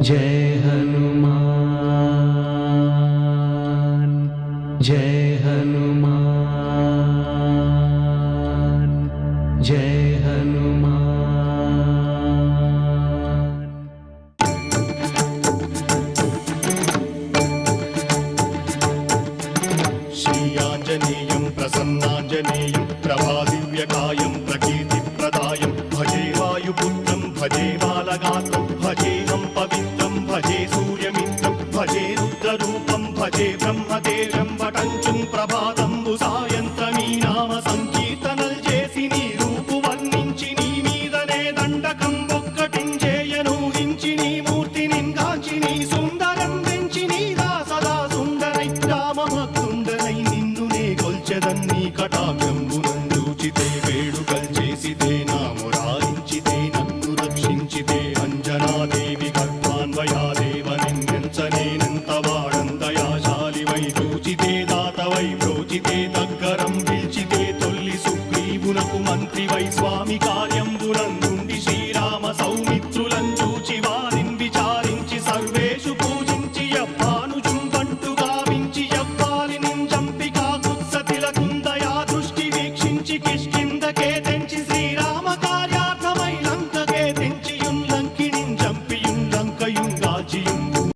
जय हनुमान जय हनुमान जय हनुमान श्रीयाञ्जनेयं प्रसन्नाञ्जनेयं प्रभादिव्यकायं प्रकीर्तिप्रदायं भजे वायुपुत्रं भजे बालगात्रं భజే బ్రహ్మదేవెంబటంచు ప్రభాతంబు సాయంత్రం ఈ నామ సంకీర్తనలు చేసి నీ రూపు వర్ణించి నీ మీదనే దండకం ఒక్కటించేయను హించి నీ మూర్తిని నింగాచి నీ సుందరం పెంచి నీ దాసదా సుందరై రామభక్తుండనై నిన్ను నే కొల్చెదన్ని కటాక్షంబు నందూచితే వేడుకల్ చేసితే నా మురారించితే నన్ను రక్షించితే అంజనాదేవి కట్వాన్వయాదేవ నిందించనేనంతవాడు Kişkin